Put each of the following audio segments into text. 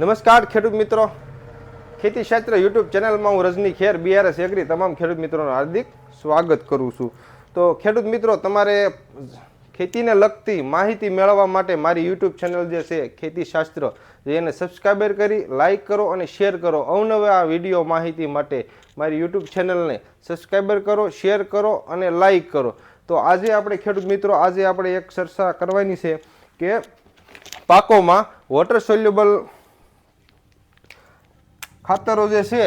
નમસ્કાર, ખેડૂત મિત્રો. ખેતી ક્ષેત્ર યુટ્યુબ ચેનલમાં હું રજની ખેર બીઆરએસ એગ્રી તમામ ખેડૂત મિત્રોનું હાર્દિક સ્વાગત કરું છું. તો ખેડૂત મિત્રો, તમારે ખેતીને લગતી માહિતી મેળવવા માટે મારી યુટ્યુબ ચેનલ જે છે, ખેતી શાસ્ત્ર એને સબસ્ક્રાઈબર કરી લાઇક કરો અને શેર કરો. અવનવા વીડિયો માહિતી માટે મારી યુટ્યુબ ચેનલને સબસ્ક્રાઈબર કરો શેર કરો અને લાઇક કરો. તો આજે આપણે ખેડૂત મિત્રો, આજે આપણે એક ચર્ચા કરવાની છે કે પાકોમાં વોટર સોલ્યુબલ ખાતરો જે છે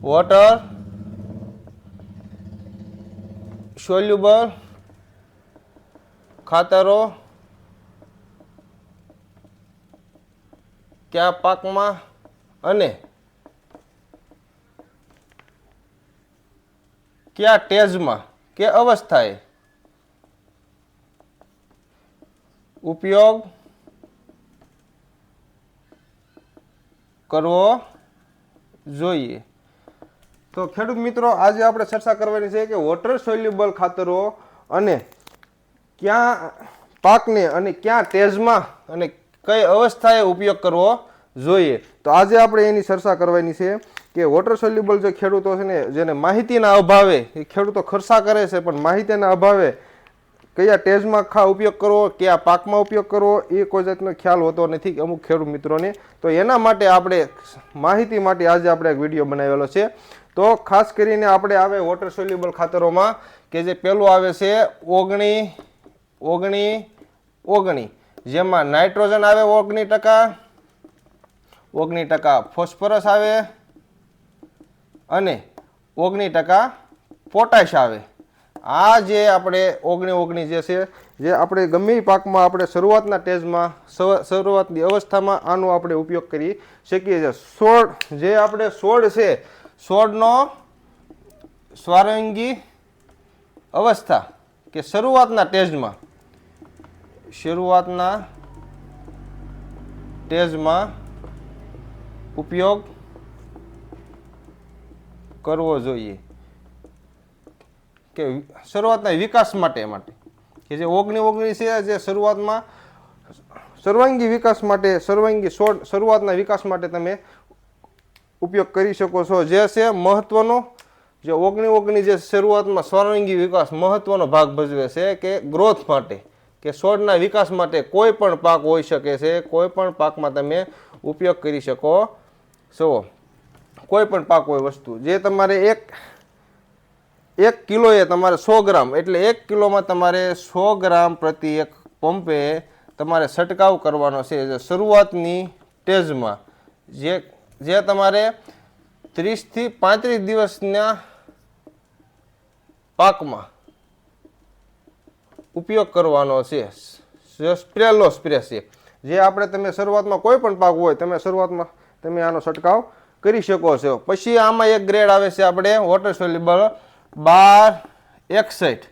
વોટર સોલ્યુબલ ખાતરો, કયા પાકમાં અને કયા ટેજમાં કે અવસ્થાએ ઉપયોગ કરવો જોઈએ. તો ખેડૂત મિત્રો, આજે આપણે ચર્ચા કરવાની છે કે વોટર સોલ્યુબલ ખાતરો અને ક્યાં પાકને અને ક્યાં તેજમાં અને કઈ અવસ્થાએ ઉપયોગ કરવો જોઈએ. તો આજે આપણે એની ચર્ચા કરવાની છે કે વોટર સોલ્યુબલ જે ખેડૂતો છે ને, જેને માહિતીના અભાવે, એ ખેડૂતો ખર્ચા કરે છે, પણ માહિતીના અભાવે કયા ટેજમાં ખા ઉપયોગ કરવો, કયા પાકમાં ઉપયોગ કરવો, એ કોઈ જાતનો ખ્યાલ હોતો નથી અમુક ખેડૂત મિત્રોને. તો એના માટે આપણે માહિતી માટે આજે આપણે એક વીડિયો બનાવેલો છે. તો ખાસ કરીને આપણે આવે વોટર સોલ્યુબલ ખાતરોમાં કે જે પહેલું આવે છે, ઓગણી ઓગણી ઓગણી. જેમાં નાઇટ્રોજન આવે ઓગણી ટકા ઓગણી ટકા ફોસ્ફરસ આવે, અને ઓગણી ટકા પોટાશ આવે. આ જે આપણે ઓગણી ઓગણી જે છે, જે આપણે ગમે પાકમાં આપણે શરૂઆતના ટેજમાં, શરૂ- શરૂઆતની અવસ્થામાં આનો આપણે ઉપયોગ કરી શકીએ છીએ. સોળ, જે આપણે સોળ છે, સોળનો સ્વારંગી અવસ્થા કે શરૂઆતના ટેજમાં શરૂઆતના ટેજમાં ઉપયોગ કરવો જોઈએ. કે શરૂઆતના વિકાસ માટે માટે. કે જે ઓગણી ઓગણી છે જે શરૂઆતમાં સર્વાંગી વિકાસ માટે સર્વાંગી છોડ શરૂઆતના વિકાસ માટે તમે ઉપયોગ કરી શકો છો. જે છે મહત્વનો, જે ઓગણી ઓગણી જે શરૂઆતમાં સર્વાંગી વિકાસ મહત્વનો ભાગ ભજવે છે કે ગ્રોથ માટે, કે છોડના વિકાસ માટે કોઈ પણ પાક હોઈ શકે છે, કોઈ પણ પાકમાં તમે ઉપયોગ કરી શકો છો. કોઈ પણ પાક હોય વસ્તુ. જે તમારે એક એક કિલોએ તમારે સો ગ્રામ, એટલે એક કિલોમાં તમારે સો ગ્રામ પ્રતિ એક પંપે તમારે છંટકાવ કરવાનો છે. શરૂઆતની ટેજમાં જે જે તમારે ત્રીસથી પાંત્રીસ દિવસના પાકમાં ઉપયોગ કરવાનો છે. સ્પ્રેલો સ્પ્રે છે. જે આપણે તમે શરૂઆતમાં કોઈ પણ પાક હોય, તમે શરૂઆતમાં તમે આનો છંટકાવ કરી શકો છો. પછી આમાં એક ગ્રેડ આવે છે આપણે વોટર સોલ્યુબલ બાર એકસઠ.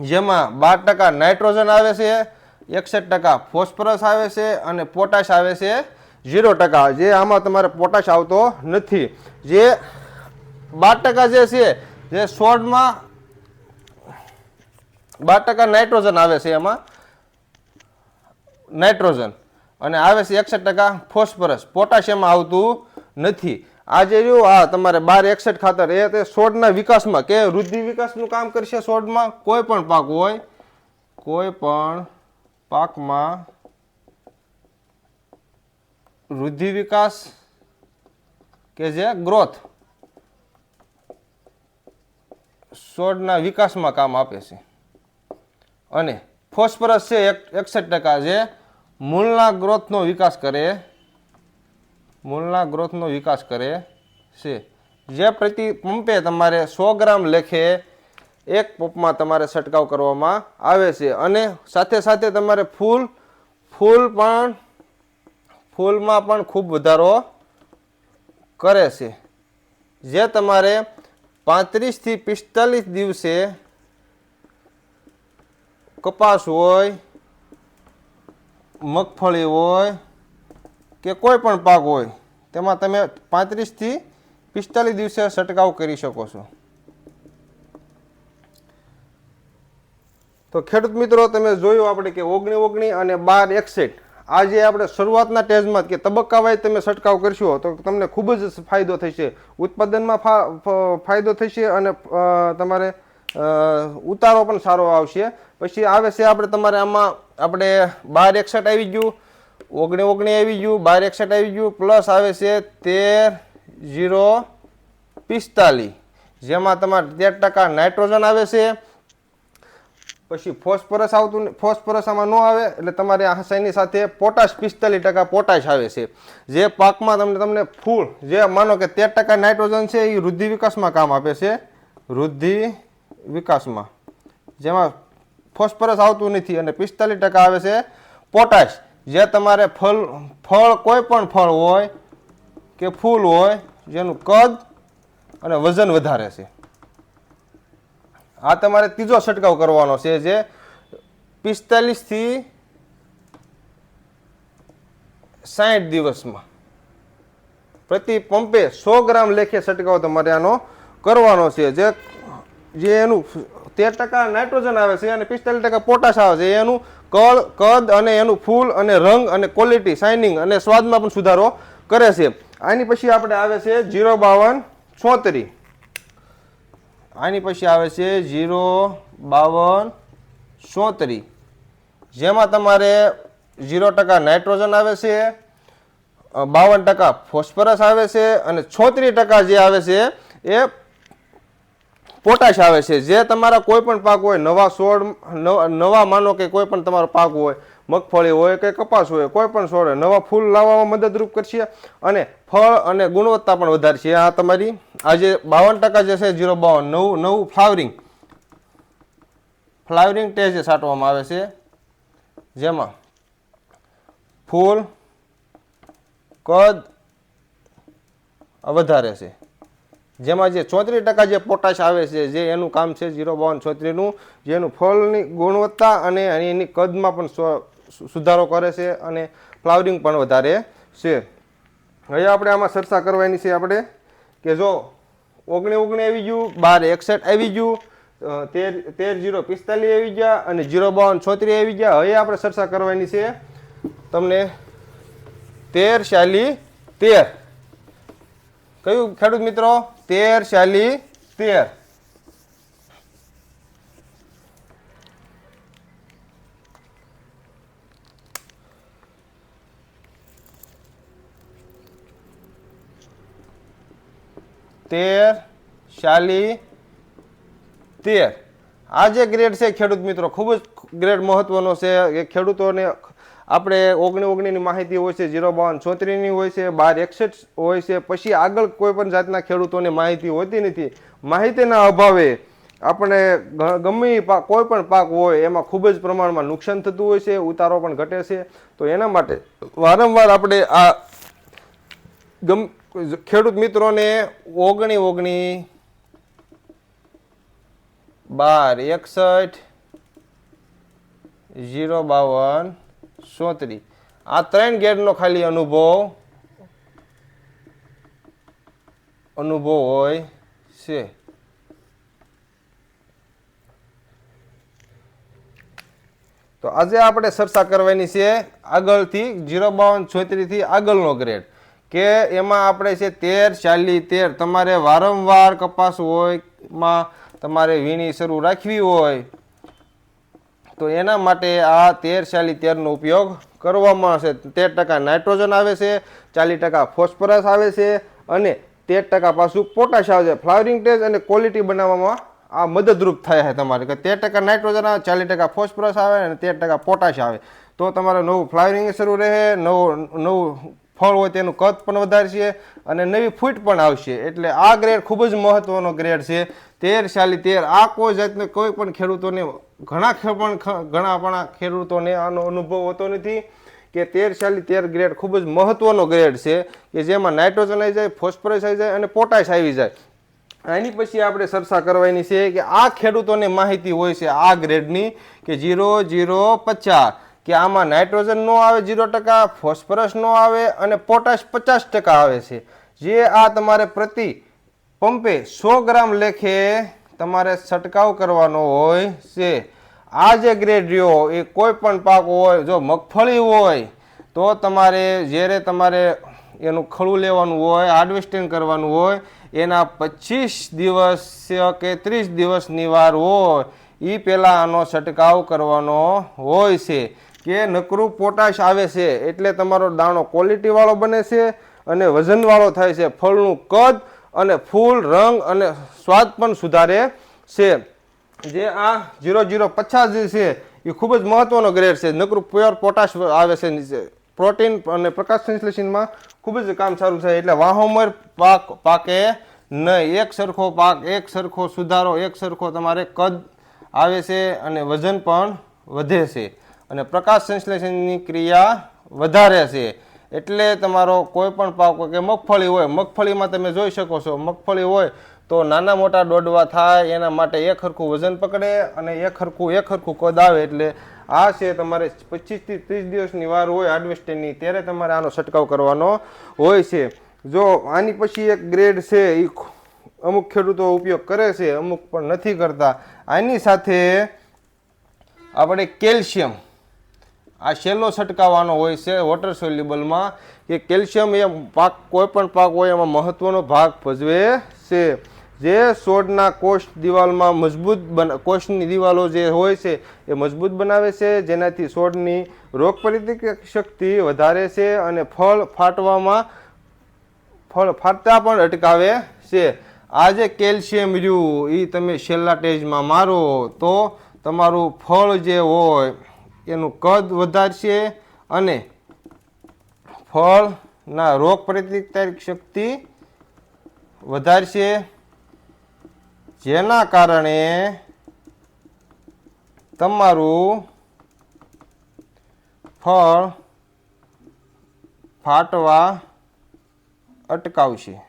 જેમાં બાર ટકા નાઇટ્રોજન આવે છે, એકસઠ ટકા ફોસ્ફરસ આવે છે અને પોટાશ આવે છે ઝીરો ટકા. જે આમાં તમારે પોટાશ આવતો નથી. જે બાર ટકા જે છે, જે સોડમાં બાર ટકા નાઇટ્રોજન આવે છે એમાં. નાઇટ્રોજન. અને આવે છે એકસઠ ટકા ફોસ્ફરસ. પોટાશિયમ આવતું નથી. આ જે રહ્યું આ તમારે બાર એકસઠ ખાતર, એ તે છોડના વિકાસમાં કે વૃદ્ધિ વિકાસનું કામ કરશે છોડમાં કોઈ પણ પાક હોય, કોઈ પણ પાકમાં વૃદ્ધિ વિકાસ કે જે ગ્રોથ છોડના વિકાસમાં કામ આપે છે. અને ફોસ્ફરસ છે એક, એકસઠ ટકા જે મૂળના ગ્રોથનો વિકાસ કરે મૂળના ગ્રોથનો વિકાસ કરે છે. જે પ્રતિ પંપે તમારે સો ગ્રામ લેખે એક પંપમાં તમારે છંટકાવ કરવામાં આવે છે અને સાથે સાથે તમારે ફૂલ ફૂલ પણ, ફૂલમાં પણ ખૂબ વધારો કરે છે. જે તમારે પાંત્રીસથી પિસ્તાલીસ દિવસે કપાસ હોય, મગફળી હોય કે કોઈ પણ પાક હોય, તેમાં તમે પાંત્રીસથી પિસ્તાલીસ દિવસે છંટકાવ કરી શકો છો. તો ખેડૂત મિત્રો, તમે જોયું આપણે કે ઓગણી ઓગણી અને બાર એકસઠ આ જે આપણે શરૂઆતના ટેજમાં કે તબક્કા વાઇઝ તમે છંટકાવ કરશો તો તમને ખૂબ જ ફાયદો થશે. ઉત્પાદનમાં ફાયદો થશે અને તમારે ઉતારો પણ સારો આવશે. પછી આવે છે આપણે તમારે આમાં, આપણે બાર એકસઠ આવી ગયું. ઓગણી ઓગણી આવી ગયું, બાર એકસઠ આવી ગયું, પ્લસ આવે છે તેર જીરો પિસ્તાલીસ. જેમાં તમારે તેર ટકા નાઇટ્રોજન આવે છે. પછી ફોસ્ફરસ આવતું ફોસ્ફરસ આમાં ન આવે, એટલે તમારે સાઈની સાથે પોટાશ પિસ્તાલીસ ટકા પોટાશ આવે છે. જે પાકમાં તમને તમને ફૂલ, જે માનો કે તેર ટકા નાઇટ્રોજન છે એ વૃદ્ધિ વિકાસમાં કામ આપે છે. વૃદ્ધિ વિકાસમાં. જેમાં ફોસ્ફરસ આવતું નથી અને પિસ્તાલીસ ટકા આવે છે પોટાશ. જે તમારે ફળ ફળ, કોઈ પણ ફળ હોય કે ફૂલ હોય, જેનું કદ અને વજન વધારે છે. આ તમારે ત્રીજો છંટકાવ કરવાનો છે જે પિસ્તાલીસથી સાઠ દિવસમાં. પ્રતિ પંપે સો ગ્રામ લેખે છંટકાવ તમારે આનો કરવાનો છે. જે જે એનું તેર ટકા નાઇટ્રોજન આવે છે અને પિસ્તાલીસ ટકા પોટાશ આવે છે. એનું કળ, કદ અને એનું ફૂલ અને રંગ અને ક્વોલિટી શાઇનિંગ અને સ્વાદમાં પણ સુધારો કરે છે. આની પછી આપણે આવે છે જીરો બાવન છોતરી. આની પછી આવે છે જીરો બાવન છોતરી. જેમાં તમારે જીરો ટકા નાઇટ્રોજન આવે છે બાવન ટકા ફોસ્ફરસ આવે છે અને છોતરી ટકા જે આવે છે એ પોટાશ આવે છે. જે તમારા કોઈ પણ પાક હોય, નવા છોડ નવા માનો કે કોઈ પણ તમારો પાક હોય, મગફળી હોય કે કપાસ હોય કોઈ પણ છોડ નવા ફૂલ લાવવામાં મદદરૂપ કરશે અને ફળ અને ગુણવત્તા પણ વધારશે. આ તમારી આજે બાવન ટકા જે છે, જીરો બાવન, નવું નવું ફ્લાવરિંગ. ફ્લાવરિંગ ટેસ્ટ સાટવામાં આવે છે, જેમાં ફૂલ, કદ વધારે છે. જેમાં જે ચોત્રીસ ટકા જે પોટાશ આવે છે, જે એનું કામ છે ઝીરો બાવન છોત્રીનું જેનું ફળની ગુણવત્તા અને એની કદમાં પણ સુધારો કરે છે અને ફ્લાવરિંગ પણ વધારે છે. હવે આપણે આમાં ચર્ચા કરવાની છે આપણે કે જો ઓગણી ઓગણી આવી ગયું, બાર એકસઠ આવી ગયું તેર તેર જીરો પિસ્તાલીસ આવી ગયા અને જીરો બાવન છોત્રીસ આવી ગયા. હવે આપણે ચર્ચા કરવાની છે તમને તેર શાલી તેર. કયું ખેડૂત મિત્રો? તેર શાલી તેર તેર શાલી તેર આ જે ગ્રેડ છે ખેડૂત મિત્રો ખૂબ જ ગ્રેડ મહત્વનો છે કે ખેડૂતોને આપણે ઓગણી ઓગણીની માહિતી હોય છે જીરો બાવન ચોત્રીસની હોય છે બાર એકસઠ હોય છે, પછી આગળ કોઈ પણ જાતના ખેડૂતોને માહિતી હોતી નથી. માહિતીના અભાવે આપણે ગમે પાક કોઈ પણ પાક હોય, એમાં ખૂબ જ પ્રમાણમાં નુકસાન થતું હોય છે, ઉતારો પણ ઘટે છે. તો એના માટે વારંવાર આપણે આ ગમ, ખેડૂત મિત્રોને ઓગણી ઓગણી બાર એકસઠ જીરો બાવન સોત્રીસ આ ત્રણ ગેરનો ખાલી અનુભવ અનુભવ હોય છે. તો આજે આપણે ચર્ચા કરવાની છે આગળથી જીરો બાવન છોતરીથી આગળનો ગ્રેડ કે એમાં આપણે છે તેર ચાલી તેર. તમારે વારંવાર કપાસ હોય, માં તમારે વીણી શરૂ રાખવી હોય તો એના માટે આ તેર ચાલી તેરનો ઉપયોગ કરવામાં આવશે. તેર ટકા નાઇટ્રોજન આવે છે, ચાલીસ ટકા ફોસ્ફરસ આવે છે અને તેર ટકા પાછું પોટાશ આવે છે. ફ્લાવરિંગ ટેસ્ટ અને ક્વોલિટી બનાવવામાં આ મદદરૂપ થાય છે તમારે. કે તેર ટકા નાઇટ્રોજન આવે, ચાલીસ ટકા ફોસ્ફરસ આવે અને તેર ટકા પોટાશ આવે. તો તમારે નવું ફ્લાવરિંગ શરૂ રહે, નવું નવું ફળ હોય તેનું કદ પણ વધારશે અને નવી ફૂટ પણ આવશે. એટલે આ ગ્રેડ ખૂબ જ મહત્વનો ગ્રેડ છે. તેર ચાલી તેર આ કોઈ જાતને કોઈ પણ ખેડૂતોને ઘણા પણ ઘણા પણ ખેડૂતોને આનો અનુભવ હોતો નથી કે તેર ચાલી તેર ગ્રેડ ખૂબ જ મહત્વનો ગ્રેડ છે કે જેમાં નાઇટ્રોજન આવી જાય, ફોસ્ફરસ આવી જાય અને પોટાશ આવી જાય. એની પછી આપણે ચર્ચા કરવાની છે કે આ ખેડૂતોને માહિતી હોય છે આ ગ્રેડની કે જીરો જીરો, પચાસ. કે આમાં નાઇટ્રોજન નો આવે જીરો ટકા, ફોસ્ફરસ નો આવે અને પોટાશ પચાસ ટકા આવે છે. જે આ તમારે પ્રતિ પંપે સો ગ્રામ લેખે તમારે છંટકાવ કરવાનો હોય છે. આ જે ગ્રેડ રહ્યો એ કોઈ પણ પાક હોય, જો મગફળી હોય, તો તમારે જ્યારે તમારે એનું ખળું લેવાનું હોય, હાર્વેસ્ટિંગ કરવાનું હોય, એના પચીસ દિવસ કે ત્રીસ દિવસની વાર હોય એ પહેલાં આનો છંટકાવ કરવાનો હોય છે. કે નકરું પોટાશ આવે છે, એટલે તમારો દાણો ક્વોલિટીવાળો બને છે અને વજનવાળો થાય છે. ફળનું કદ અને ફૂલ રંગ અને સ્વાદ પણ સુધારે છે. જે આ જીરો જીરો પચાસ જે છે, એ ખૂબ જ મહત્વનો ગ્રેડ છે. નકરું પ્યોર પોટાશ આવે છે પ્રોટીન અને પ્રકાશ સંશ્લેષણમાં ખૂબ જ કામ સારું થાય. એટલે વાહોમર પાક પાકે નહીં. એક સરખો પાક, એક સરખો સુધારો, એક સરખો તમારે કદ આવે છે અને વજન પણ વધે છે. અને પ્રકાશ સંશ્લેષણની ક્રિયા વધારે છે. એટલે તમારો કોઈ પણ પાક કે મગફળી હોય, મગફળીમાં તમે જોઈ શકો છો, મગફળી હોય તો નાના મોટા દોડવા થાય, એના માટે એક હરખું વજન પકડે અને એક હરખું એક હરખું કદ આવે એટલે આ છે તમારે પચીસથી ત્રીસ દિવસની વાર હોય હાર્વેસ્ટિંગની, ત્યારે તમારે આનો છંટકાવ કરવાનો હોય છે. જો આની પછી એક ગ્રેડ છે એ અમુક ખેડૂતો ઉપયોગ કરે છે, અમુક પણ નથી કરતા. આની સાથે આપણે કેલ્શિયમ આ છેલ્લો છટકાવવાનો હોય છે વોટર સોલ્યુબલમાં કે કેલ્શિયમ એ પાક કોઈ પણ પાક હોય એમાં મહત્ત્વનો ભાગ ભજવે છે. જે છોડના કોષ દિવાલમાં મજબૂત બના, કોષની દિવાલો જે હોય છે એ મજબૂત બનાવે છે, જેનાથી છોડની રોગ પ્રતિક શક્તિ વધારે છે અને ફળ ફાટવામાં, ફળ ફાટતા પણ અટકાવે છે. આ જે કેલ્શિયમ રહ્યું એ તમે છેલ્લા ટેજમાં મારો, તો તમારું ફળ જે હોય એનું કદ વધારશે અને ફળના રોગ પ્રતિકારક શક્તિ વધારશે. જેના કારણે તમારું ફળ ફાટવા અટકાવશે.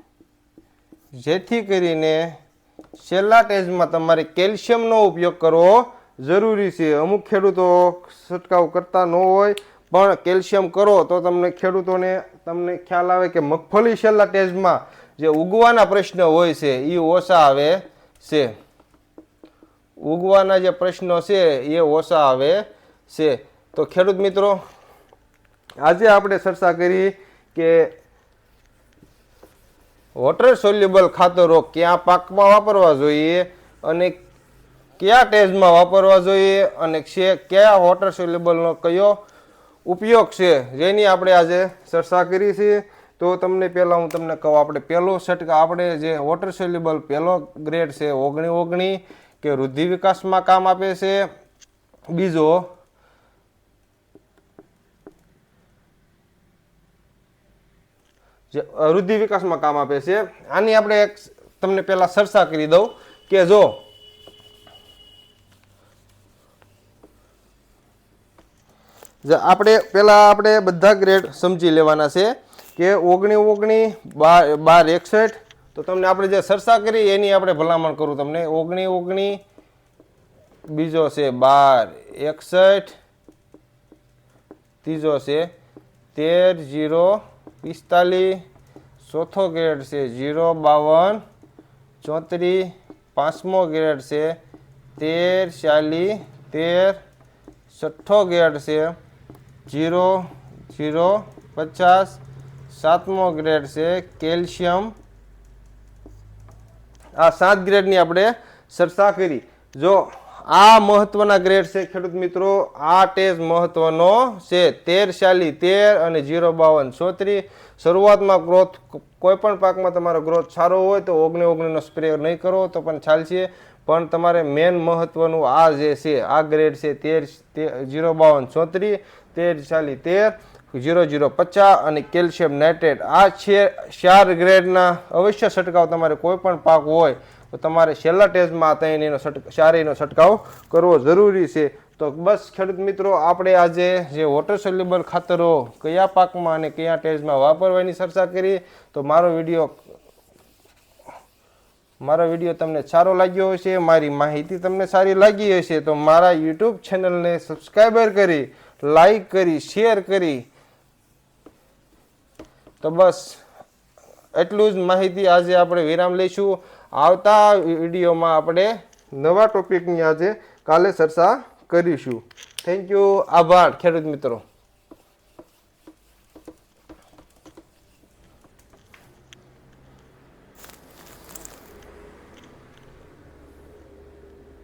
જેથી કરીને છેલ્લા ટેસ્ટમાં તમારે કેલ્શિયમનો ઉપયોગ કરવો જરૂરી છે. અમુક ખેડૂતો છંટકાવ કરતા ન હોય, પણ કેલ્શિયમ કરો તો તમને ખેડૂતોને તમને ખ્યાલ આવે કે મગફળી છેલ્લા ટેજમાં જે ઉગવાના પ્રશ્ન હોય છે એ ઓછા આવે છે. ઉગવાના જે પ્રશ્નો છે, એ ઓછા આવે છે. તો ખેડૂત મિત્રો, આજે આપણે ચર્ચા કરી કે વોટર સોલ્યુબલ ખાતરો ક્યાં પાકમાં વાપરવા જોઈએ અને કયા ટેજમાં વાપરવા જોઈએ અને છે કયા વોટર સોલ્યુબલનો કયો ઉપયોગ છે, જેની આપણે આજે ચર્ચા કરી છે. તો તમને પહેલાં હું તમને કહું, આપણે પહેલો છટકા આપણે જે વોટર સોલ્યુબલ પહેલો ગ્રેડ છે, ઓગણી ઓગણી, કે વૃદ્ધિ વિકાસમાં કામ આપે છે. બીજો, જે વૃદ્ધિ વિકાસમાં કામ આપે છે. આની આપણે એક તમને પહેલાં ચર્ચા કરી દઉં કે જો આપણે પહેલાં આપણે બધા ગ્રેડ સમજી લેવાના છે કે ઓગણી ઓગણી, બાર બાર એકસઠ. તો તમને આપણે જે ચર્ચા કરી એની આપણે ભલામણ કરું તમને. ઓગણી ઓગણી, બીજો છે બાર એકસઠ, ત્રીજો છે તેર જીરો પિસ્તાલીસ, ચોથો ગ્રેડ છે જીરો બાવન, ચોત્રીસ, પાંચમો ગ્રેડ છે તેર ચાલીસ, તેર, છઠ્ઠો ગ્રેડ છે જીરો જીરો, પચાસ. સાતમો ગ્રેડ છે કેલ્શિયમ. આ સાત ગ્રેડની આપણે ચર્ચા કરી. જો આ મહત્વના ગ્રેડ છે ખેડૂત મિત્રો, આ ટેસ્ટ મહત્વનો છે. તેર ચાલી તેર અને જીરો બાવન ચોત્રીસ શરૂઆતમાં ગ્રોથ કોઈ પણ પાકમાં તમારો ગ્રોથ સારો હોય તો ઓગણી ઓગણીનો સ્પ્રે નહીં કરો તો પણ ચાલશે. પણ તમારે મેન મહત્વનું આ જે છે, આ ગ્રેડ છે તેર જીરો બાવન ચોત્રીસ, તેર ચાલી તેર, જીરો જીરો પચાસ અને કેલ્શિયમ નાઇટ્રેટ. આ છે ચાર ગ્રેડના અવશ્ય છંટકાવ તમારે કોઈ પણ પાક હોય તો તમારે છેલ્લા ટેસ્ટમાં ત્રણેયનો છંટકાવ ચારેયનો છંટકાવ કરવો જરૂરી છે. તો બસ ખેડૂત મિત્રો, આપણે આજે જે વોટર સોલ્યુબલ ખાતરો કયા પાકમાં અને કયા ટેસ્ટમાં વાપરવાની ચર્ચા કરી, તો મારો વીડિયો મારો વીડિયો તમને સારો લાગ્યો હશે, મારી માહિતી તમને સારી લાગી હશે, તો મારા યુટ્યુબ ચેનલને સબસ્ક્રાઈબર કરી, લાઈક કરી, શેર કરી. તો બસ, એટલું જ માહિતી આજે આપણે વિરામ લઈશું. આવતા વિડીયોમાં આપણે નવા ટોપિકની આજે કાલે ચર્ચા કરીશું. થેન્ક યુ આભાર, ખેડૂત મિત્રો.